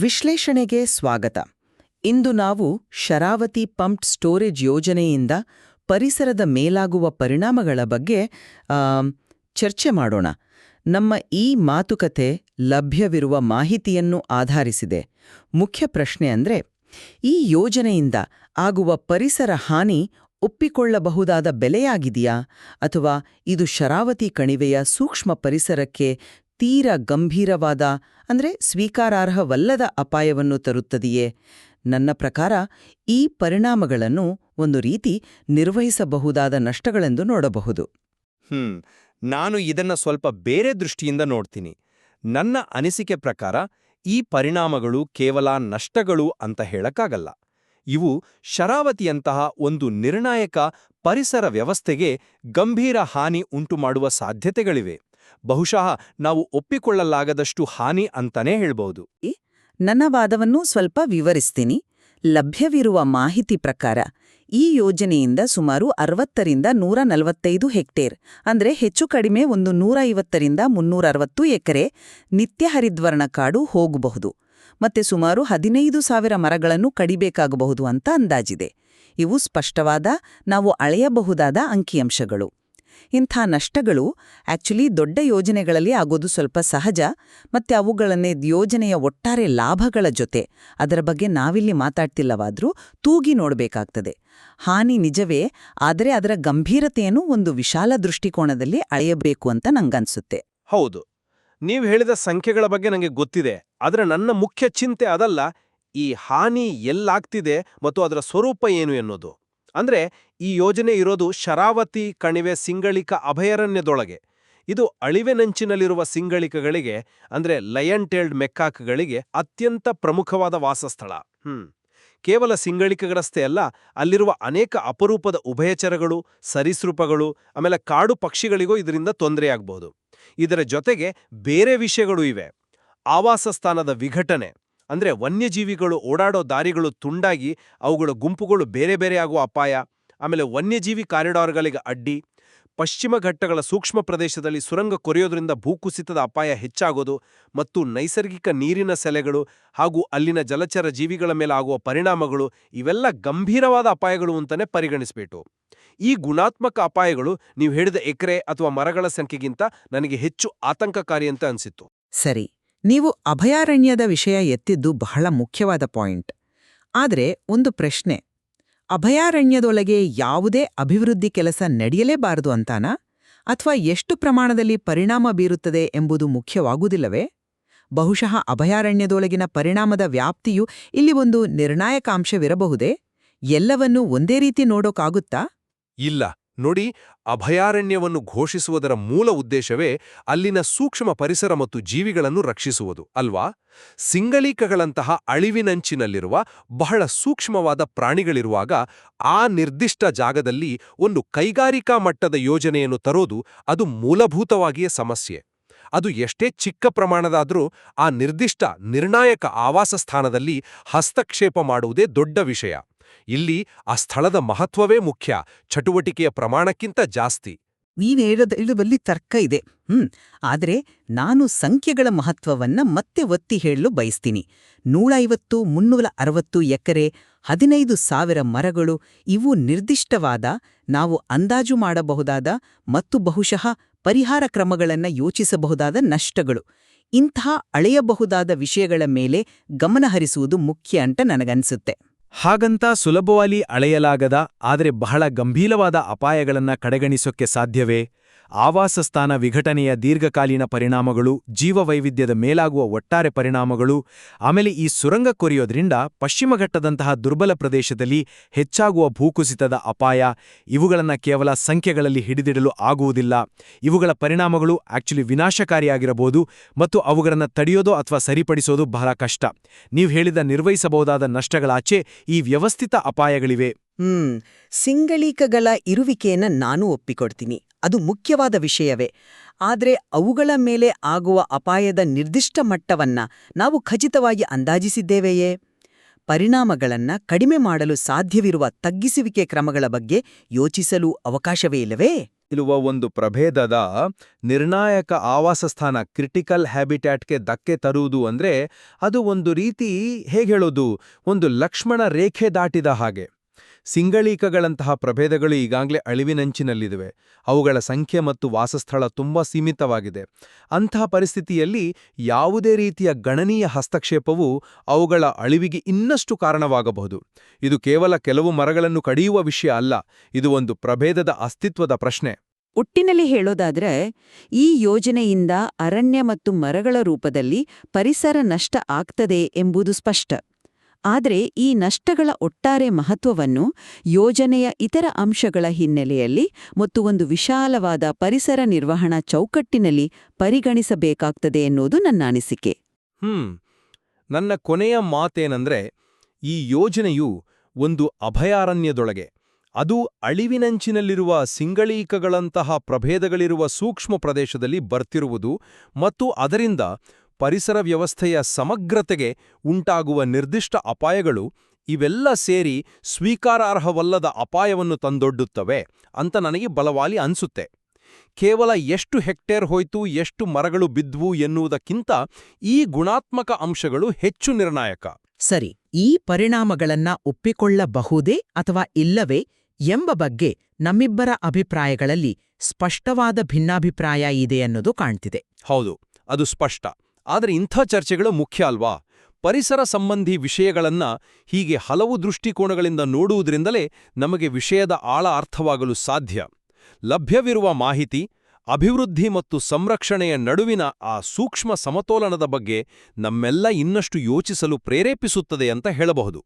ವಿಶ್ಲೇಷಣೆಗೆ ಸ್ವಾಗತ. ಇಂದು ನಾವು ಶರಾವತಿ ಪಂಪ್ಡ್ ಸ್ಟೋರೇಜ್ ಯೋಜನೆಯಿಂದ ಪರಿಸರದ ಮೇಲಾಗುವ ಪರಿಣಾಮಗಳ ಬಗ್ಗೆ ಚರ್ಚೆ ಮಾಡೋಣ. ನಮ್ಮ ಈ ಮಾತುಕತೆ ಲಭ್ಯವಿರುವ ಮಾಹಿತಿಯನ್ನು ಆಧರಿಸಿದೆ. ಮುಖ್ಯ ಪ್ರಶ್ನೆ ಅಂದ್ರೆ, ಈ ಯೋಜನೆಯಿಂದ ಆಗುವ ಪರಿಸರ ಹಾನಿ ಒಪ್ಪಿಕೊಳ್ಳಬಹುದಾದ ಬೆಲೆಯಾಗಿದೆಯಾ? ಅಥವಾ ಇದು ಶರಾವತಿ ಕಣಿವೆಯ ಸೂಕ್ಷ್ಮ ಪರಿಸರಕ್ಕೆ ತೀರ ಗಂಭೀರವಾದ, ಅಂದ್ರೆ ಸ್ವೀಕಾರಾರ್ಹವಲ್ಲದ ಅಪಾಯವನ್ನು ತರುತ್ತದೆಯೇ? ನನ್ನ ಪ್ರಕಾರ ಈ ಪರಿಣಾಮಗಳನ್ನು ಒಂದು ರೀತಿ ನಿರ್ವಹಿಸಬಹುದಾದ ನಷ್ಟಗಳೆಂದು ನೋಡಬಹುದು. ಹ್ಮ್. ನಾನು ಇದನ್ನ ಸ್ವಲ್ಪ ಬೇರೆ ದೃಷ್ಟಿಯಿಂದ ನೋಡ್ತೀನಿ. ನನ್ನ ಅನಿಸಿಕೆ ಪ್ರಕಾರ ಈ ಪರಿಣಾಮಗಳು ಕೇವಲ ನಷ್ಟಗಳು ಅಂತ ಹೇಳಕ್ಕಾಗಲ್ಲ. ಇವು ಶರಾವತಿಯಂತಹ ಒಂದು ನಿರ್ಣಾಯಕ ಪರಿಸರ ವ್ಯವಸ್ಥೆಗೆ ಗಂಭೀರ ಹಾನಿ ಉಂಟುಮಾಡುವ ಸಾಧ್ಯತೆಗಳಿವೆ. ಬಹುಶಃ ನಾವು ಒಪ್ಪಿಕೊಳ್ಳಲಾಗದಷ್ಟು ಹಾನಿ ಅಂತನೇ ಹೇಳ್ಬೋದು. ನನ್ನ ವಾದವನ್ನು ಸ್ವಲ್ಪ ವಿವರಿಸ್ತೀನಿ. ಲಭ್ಯವಿರುವ ಮಾಹಿತಿ ಪ್ರಕಾರ, ಈ ಯೋಜನೆಯಿಂದ ಸುಮಾರು ಅರವತ್ತರಿಂದ ನೂರ ನಲವತ್ತೈದು ಹೆಕ್ಟೇರ್, ಅಂದ್ರೆ ಹೆಚ್ಚು ಕಡಿಮೆ ಒಂದು ನೂರ ಐವತ್ತರಿಂದ ಮುನ್ನೂರ ಅರವತ್ತು ಎಕರೆ ನಿತ್ಯ ಹರಿದ್ವರ್ಣ ಕಾಡು ಹೋಗಬಹುದು. ಮತ್ತೆ ಸುಮಾರು ಹದಿನೈದು ಸಾವಿರ ಮರಗಳನ್ನು ಕಡಿಬೇಕಾಗಬಹುದು ಅಂತ ಅಂದಾಜಿದೆ. ಇವು ಸ್ಪಷ್ಟವಾದ, ನಾವು ಅಳೆಯಬಹುದಾದ ಅಂಕಿಅಂಶಗಳು. ಇಂಥ ನಷ್ಟಗಳು ಆಕ್ಚುಲಿ ದೊಡ್ಡ ಯೋಜನೆಗಳಲ್ಲಿ ಆಗೋದು ಸ್ವಲ್ಪ ಸಹಜ, ಮತ್ತೆ ಅವುಗಳನ್ನೇ ಯೋಜನೆಯ ಒಟ್ಟಾರೆ ಲಾಭಗಳ ಜೊತೆ ಅದರ ಬಗ್ಗೆ ನಾವಿಲ್ಲಿ ಮಾತಾಡ್ತಿಲ್ಲವಾದರೂ ತೂಗಿ ನೋಡಬೇಕಾಗ್ತದೆ. ಹಾನಿ ನಿಜವೇ, ಆದರೆ ಅದರ ಗಂಭೀರತೆಯನ್ನು ಒಂದು ವಿಶಾಲ ದೃಷ್ಟಿಕೋನದಲ್ಲಿ ಅಳೆಯಬೇಕು ಅಂತ ನಂಗನ್ಸುತ್ತೆ. ಹೌದು. ನೀವು ಹೇಳಿದ ಸಂಖ್ಯೆಗಳ ಬಗ್ಗೆ ನನಗೆ ಗೊತ್ತಿದೆ. ಆದರೆ ನನ್ನ ಮುಖ್ಯ ಚಿಂತೆ ಅದಲ್ಲ, ಈ ಹಾನಿ ಎಲ್ಲಾಗ್ತಿದೆ ಮತ್ತು ಅದರ ಸ್ವರೂಪ ಏನು ಎನ್ನುವುದು. ಅಂದ್ರೆ ಈ ಯೋಜನೆ ಇರೋದು ಶರಾವತಿ ಕಣಿವೆ ಸಿಂಗಳಿಕ ಅಭಯಾರಣ್ಯದೊಳಗೆ. ಇದು ಅಳಿವೆನಂಚಿನಲ್ಲಿರುವ ಸಿಂಗಳಿಕಗಳಿಗೆ, ಅಂದ್ರೆ ಲಯನ್ ಟೇಲ್ಡ್ ಮೆಕ್ಕಾಕ್ಗಳಿಗೆ ಅತ್ಯಂತ ಪ್ರಮುಖವಾದ ವಾಸಸ್ಥಳ. ಹ್ಮ್. ಕೇವಲ ಸಿಂಗಳಿಕಗಳಷ್ಟೇ ಅಲ್ಲ, ಅಲ್ಲಿರುವ ಅನೇಕ ಅಪರೂಪದ ಉಭಯಚರಗಳು, ಸರೀಸೃಪಗಳು, ಆಮೇಲೆ ಕಾಡು ಪಕ್ಷಿಗಳಿಗೂ ಇದರಿಂದ ತೊಂದರೆಯಾಗಬಹುದು ಇದರ ಜೊತೆಗೆ ಬೇರೆ ವಿಷಯಗಳು ಇವೆ. ಆವಾಸ ಸ್ಥಾನದ ವಿಘಟನೆ. ಅಂದ್ರೆ ವನ್ಯಜೀವಿಗಳು ಓಡಾಡೋ ದಾರಿಗಳು ತುಂಡಾಗಿ ಅವುಗಳ ಗುಂಪುಗಳು ಬೇರೆ ಬೇರೆ ಆಗುವ ಅಪಾಯ. ಆಮೇಲೆ ವನ್ಯಜೀವಿ ಕಾರಿಡಾರ್ಗಳಿಗೆ ಅಡ್ಡಿ. ಪಶ್ಚಿಮ ಘಟ್ಟಗಳ ಸೂಕ್ಷ್ಮ ಪ್ರದೇಶದಲ್ಲಿ ಸುರಂಗ ಕೊರೆಯೋದ್ರಿಂದ ಭೂಕುಸಿತದ ಅಪಾಯ ಹೆಚ್ಚಾಗೋದು ಮತ್ತು ನೈಸರ್ಗಿಕ ನೀರಿನ ಸೆಲೆಗಳು ಹಾಗೂ ಅಲ್ಲಿನ ಜಲಚರ ಜೀವಿಗಳ ಮೇಲೆ ಆಗುವ ಪರಿಣಾಮಗಳು ಇವೆಲ್ಲ ಗಂಭೀರವಾದ ಅಪಾಯಗಳು ಅಂತಲೇ ಪರಿಗಣಿಸಬೇಕು. ಈ ಗುಣಾತ್ಮಕ ಅಪಾಯಗಳು ನೀವು ಹೇಳಿದ ಎಕರೆ ಅಥವಾ ಮರಗಳ ಸಂಖ್ಯೆಗಿಂತ ನನಗೆ ಹೆಚ್ಚು ಆತಂಕಕಾರಿ ಅಂತ ಅನ್ಸಿತ್ತು. ಸರಿ. ನೀವು ಅಭಯಾರಣ್ಯದ ವಿಷಯ ಎತ್ತಿದ್ದು ಬಹಳ ಮುಖ್ಯವಾದ ಪಾಯಿಂಟ್. ಆದರೆ ಒಂದು ಪ್ರಶ್ನೆ, ಅಭಯಾರಣ್ಯದೊಳಗೆ ಯಾವುದೇ ಅಭಿವೃದ್ಧಿ ಕೆಲಸ ನಡೆಯಲೇಬಾರದು ಅಂತಾನಾ? ಅಥವಾ ಎಷ್ಟು ಪ್ರಮಾಣದಲ್ಲಿ ಪರಿಣಾಮ ಬೀರುತ್ತದೆ ಎಂಬುದು ಮುಖ್ಯವಾಗುವುದಿಲ್ಲವೇ? ಬಹುಶಃ ಅಭಯಾರಣ್ಯದೊಳಗಿನ ಪರಿಣಾಮದ ವ್ಯಾಪ್ತಿಯು ಇಲ್ಲಿ ಒಂದು ನಿರ್ಣಾಯಕಾಂಶವಿರಬಹುದೇ ಎಲ್ಲವನ್ನೂ ಒಂದೇ ರೀತಿ ನೋಡೋಕಾಗುತ್ತಾ? ಇಲ್ಲ. ನೋಡಿ, ಅಭಯಾರಣ್ಯವನ್ನು ಘೋಷಿಸುವುದರ ಮೂಲ ಉದ್ದೇಶವೇ ಅಲ್ಲಿನ ಸೂಕ್ಷ್ಮ ಪರಿಸರ ಮತ್ತು ಜೀವಿಗಳನ್ನು ರಕ್ಷಿಸುವುದು, ಅಲ್ವಾ? ಸಿಂಗಳೀಕಗಳಂತಹ ಅಳಿವಿನಂಚಿನಲ್ಲಿರುವ ಬಹಳ ಸೂಕ್ಷ್ಮವಾದ ಪ್ರಾಣಿಗಳಿರುವಾಗ ಆ ನಿರ್ದಿಷ್ಟ ಜಾಗದಲ್ಲಿ ಒಂದು ಕೈಗಾರಿಕಾ ಮಟ್ಟದ ಯೋಜನೆಯನ್ನು ತರೋದು ಅದು ಮೂಲಭೂತವಾಗಿಯೇ ಸಮಸ್ಯೆ. ಅದು ಎಷ್ಟೇ ಚಿಕ್ಕ ಪ್ರಮಾಣದಾದರೂ ಆ ನಿರ್ದಿಷ್ಟ ನಿರ್ಣಾಯಕ ಆವಾಸ ಸ್ಥಾನದಲ್ಲಿ ಹಸ್ತಕ್ಷೇಪ ಮಾಡುವುದೇ ದೊಡ್ಡ ವಿಷಯ. ಇಲ್ಲಿ ಆ ಸ್ಥಳದ ಮಹತ್ವವೇ ಮುಖ್ಯ, ಚಟುವಟಿಕೆಯ ಪ್ರಮಾಣಕ್ಕಿಂತ ಜಾಸ್ತಿ. ನೀನ್ ಹೇಳೋದ್ರಲ್ಲಿ ತರ್ಕ ಇದೆ. ಹ್ಮ್, ಆದ್ರೆ ನಾನು ಸಂಖ್ಯೆಗಳ ಮಹತ್ವವನ್ನ ಮತ್ತೆ ಒತ್ತಿ ಹೇಳಲು ಬಯಸ್ತೀನಿ. ನೂರೈವತ್ತು ಮುನ್ನೂರ ಅರವತ್ತು ಎಕರೆ, ಹದಿನೈದು ಸಾವಿರ ಮರಗಳು, ಇವು ನಿರ್ದಿಷ್ಟವಾದ, ನಾವು ಅಂದಾಜು ಮಾಡಬಹುದಾದ ಮತ್ತು ಬಹುಶಃ ಪರಿಹಾರ ಕ್ರಮಗಳನ್ನ ಯೋಚಿಸಬಹುದಾದ ನಷ್ಟಗಳು. ಇಂಥ ಅಳೆಯಬಹುದಾದ ವಿಷಯಗಳ ಮೇಲೆ ಗಮನಹರಿಸುವುದು ಮುಖ್ಯ ಅಂತ ನನಗನ್ಸುತ್ತೆ. ಹಾಗಂತ ಸುಲಭವಾಗಿ ಅಳೆಯಲಾಗದ ಆದರೆ ಬಹಳ ಗಂಭೀರವಾದ ಅಪಾಯಗಳನ್ನ ಕಡೆಗಣಿಸೋಕ್ಕೆ ಸಾಧ್ಯವೇ? ಆವಾಸಸ್ಥಾನ ವಿಘಟನೆಯ ದೀರ್ಘಕಾಲೀನ ಪರಿಣಾಮಗಳು, ಜೀವವೈವಿಧ್ಯದ ಮೇಲಾಗುವ ಒಟ್ಟಾರೆ ಪರಿಣಾಮಗಳು, ಆಮೇಲೆ ಈ ಸುರಂಗ ಕೊರೆಯೋದ್ರಿಂದ ಪಶ್ಚಿಮಘಟ್ಟದಂತಹ ದುರ್ಬಲ ಪ್ರದೇಶದಲ್ಲಿ ಹೆಚ್ಚಾಗುವ ಭೂಕುಸಿತದ ಅಪಾಯ, ಇವುಗಳನ್ನು ಕೇವಲ ಸಂಖ್ಯೆಗಳಲ್ಲಿ ಹಿಡಿದಿಡಲು ಆಗುವುದಿಲ್ಲ. ಇವುಗಳ ಪರಿಣಾಮಗಳು ಆಕ್ಚುಲಿ ವಿನಾಶಕಾರಿಯಾಗಿರಬಹುದು ಮತ್ತು ಅವುಗಳನ್ನು ತಡೆಯೋದು ಅಥವಾ ಸರಿಪಡಿಸೋದು ಬಹಳ ಕಷ್ಟ. ನೀವು ಹೇಳಿದ ನಿರ್ವಹಿಸಬಹುದಾದ ನಷ್ಟಗಳಾಚೆ ಈ ವ್ಯವಸ್ಥಿತ ಅಪಾಯಗಳಿವೆ. ಹ್ಮ್, ಸಿಂಗಳೀಕಗಳ ಇರುವಿಕೆಯನ್ನು ನಾನು ಒಪ್ಪಿಕೊಡ್ತೀನಿ. ಅದು ಮುಖ್ಯವಾದ ವಿಷಯವೇ. ಆದರೆ ಅವುಗಳ ಮೇಲೆ ಆಗುವ ಅಪಾಯದ ನಿರ್ದಿಷ್ಟ ಮಟ್ಟವನ್ನ ನಾವು ಖಚಿತವಾಗಿ ಅಂದಾಜಿಸಿದ್ದೇವೆಯೇ? ಪರಿಣಾಮಗಳನ್ನ ಕಡಿಮೆ ಮಾಡಲು ಸಾಧ್ಯವಿರುವ ತಗ್ಗಿಸುವಿಕೆ ಕ್ರಮಗಳ ಬಗ್ಗೆ ಯೋಚಿಸಲು ಅವಕಾಶವೇ ಇಲ್ಲವೇ? ಇರುವ ಒಂದು ಪ್ರಭೇದದ ನಿರ್ಣಾಯಕ ಆವಾಸಸ್ಥಾನ ಕ್ರಿಟಿಕಲ್ ಹ್ಯಾಬಿಟ್ಯಾಟ್ಗೆ ಧಕ್ಕೆ ತರುವುದು ಅಂದ್ರೆ ಅದು ಒಂದು ರೀತಿ ಹೇಗೆ ಹೇಳೋದು? ಒಂದು ಲಕ್ಷ್ಮಣ ರೇಖೆ ದಾಟಿದ ಹಾಗೆ. ಸಿಂಗಳೀಕಗಳಂತಹ ಪ್ರಭೇದಗಳು ಈಗಾಗಲೇ ಅಳಿವಿನಂಚಿನಲ್ಲಿವೆ. ಅವುಗಳ ಸಂಖ್ಯೆ ಮತ್ತು ವಾಸಸ್ಥಳ ತುಂಬಾ ಸೀಮಿತವಾಗಿದೆ. ಅಂತಹ ಪರಿಸ್ಥಿತಿಯಲ್ಲಿ ಯಾವುದೇ ರೀತಿಯ ಗಣನೀಯ ಹಸ್ತಕ್ಷೇಪವು ಅವುಗಳ ಅಳಿವಿಗೆ ಇನ್ನಷ್ಟು ಕಾರಣವಾಗಬಹುದು. ಇದು ಕೇವಲ ಕೆಲವು ಮರಗಳನ್ನು ಕಡಿಯುವ ವಿಷಯ ಅಲ್ಲ, ಇದು ಒಂದು ಪ್ರಭೇದದ ಅಸ್ತಿತ್ವದ ಪ್ರಶ್ನೆ. ಒಟ್ಟಿನಲ್ಲಿ ಹೇಳೋದಾದ್ರೆ, ಈ ಯೋಜನೆಯಿಂದ ಅರಣ್ಯ ಮತ್ತು ಮರಗಳ ರೂಪದಲ್ಲಿ ಪರಿಸರ ನಷ್ಟ ಆಗ್ತದೆ ಎಂಬುದು ಸ್ಪಷ್ಟ. ಆದರೆ ಈ ನಷ್ಟಗಳ ಒಟ್ಟಾರೆ ಮಹತ್ವವನ್ನು ಯೋಜನೆಯ ಇತರ ಅಂಶಗಳ ಹಿನ್ನೆಲೆಯಲ್ಲಿ ಮತ್ತು ಒಂದು ವಿಶಾಲವಾದ ಪರಿಸರ ನಿರ್ವಹಣಾ ಚೌಕಟ್ಟಿನಲ್ಲಿ ಪರಿಗಣಿಸಬೇಕಾಗ್ತದೆ ಎನ್ನುವುದು ನನ್ನ ಅನಿಸಿಕೆ. ಹ್ಮ್. ನನ್ನ ಕೊನೆಯ ಮಾತೇನಂದ್ರೆ, ಈ ಯೋಜನೆಯು ಒಂದು ಅಭಯಾರಣ್ಯದೊಳಗೆ, ಅದು ಅಳಿವಿನಂಚಿನಲ್ಲಿರುವ ಸಿಂಗಳೀಕಗಳಂತಹ ಪ್ರಭೇದಗಳಿರುವ ಸೂಕ್ಷ್ಮ ಪ್ರದೇಶದಲ್ಲಿ ಬರ್ತಿರುವುದು ಮತ್ತು ಅದರಿಂದ ಪರಿಸರ ವ್ಯವಸ್ಥೆಯ ಸಮಗ್ರತೆಗೆ ಉಂಟಾಗುವ ನಿರ್ದಿಷ್ಟ ಅಪಾಯಗಳು ಇವೆಲ್ಲ ಸೇರಿ ಸ್ವೀಕಾರಾರ್ಹವಲ್ಲದ ಅಪಾಯವನ್ನು ತಂದೊಡ್ಡುತ್ತವೆ ಅಂತ ನನಗೆ ಬಲವಾಲಿ ಅನ್ಸುತ್ತೆ. ಕೇವಲ ಎಷ್ಟು ಹೆಕ್ಟೇರ್ ಹೋಯ್ತು ಎಷ್ಟು ಮರಗಳು ಬಿದ್ವು ಎನ್ನುವುದಕ್ಕಿಂತ ಈ ಗುಣಾತ್ಮಕ ಅಂಶಗಳು ಹೆಚ್ಚು ನಿರ್ಣಾಯಕ. ಸರಿ ಈ ಪರಿಣಾಮಗಳನ್ನ ಒಪ್ಪಿಕೊಳ್ಳಬಹುದೇ ಅಥವಾ ಇಲ್ಲವೇ ಎಂಬ ಬಗ್ಗೆ ನಮ್ಮಿಬ್ಬರ ಅಭಿಪ್ರಾಯಗಳಲ್ಲಿ ಸ್ಪಷ್ಟವಾದ ಭಿನ್ನಾಭಿಪ್ರಾಯ ಇದೆ ಅನ್ನೋದು ಕಾಣ್ತಿದೆ. ಹೌದು ಅದು ಸ್ಪಷ್ಟ. ಆದರೆ ಇಂಥ ಚರ್ಚೆಗಳು ಮುಖ್ಯ ಅಲ್ವಾ? ಪರಿಸರ ಸಂಬಂಧಿ ವಿಷಯಗಳನ್ನ ಹೀಗೆ ಹಲವು ದೃಷ್ಟಿಕೋನಗಳಿಂದ ನೋಡುವುದರಿಂದಲೇ ನಮಗೆ ವಿಷಯದ ಆಳ ಅರ್ಥವಾಗಲು ಸಾಧ್ಯ. ಲಭ್ಯವಿರುವ ಮಾಹಿತಿ, ಅಭಿವೃದ್ಧಿ ಮತ್ತು ಸಂರಕ್ಷಣೆಯ ನಡುವಿನ ಆ ಸೂಕ್ಷ್ಮ ಸಮತೋಲನದ ಬಗ್ಗೆ ನಮ್ಮೆಲ್ಲ ಇನ್ನಷ್ಟು ಯೋಚಿಸಲು ಪ್ರೇರೇಪಿಸುತ್ತದೆ ಅಂತ ಹೇಳಬಹುದು.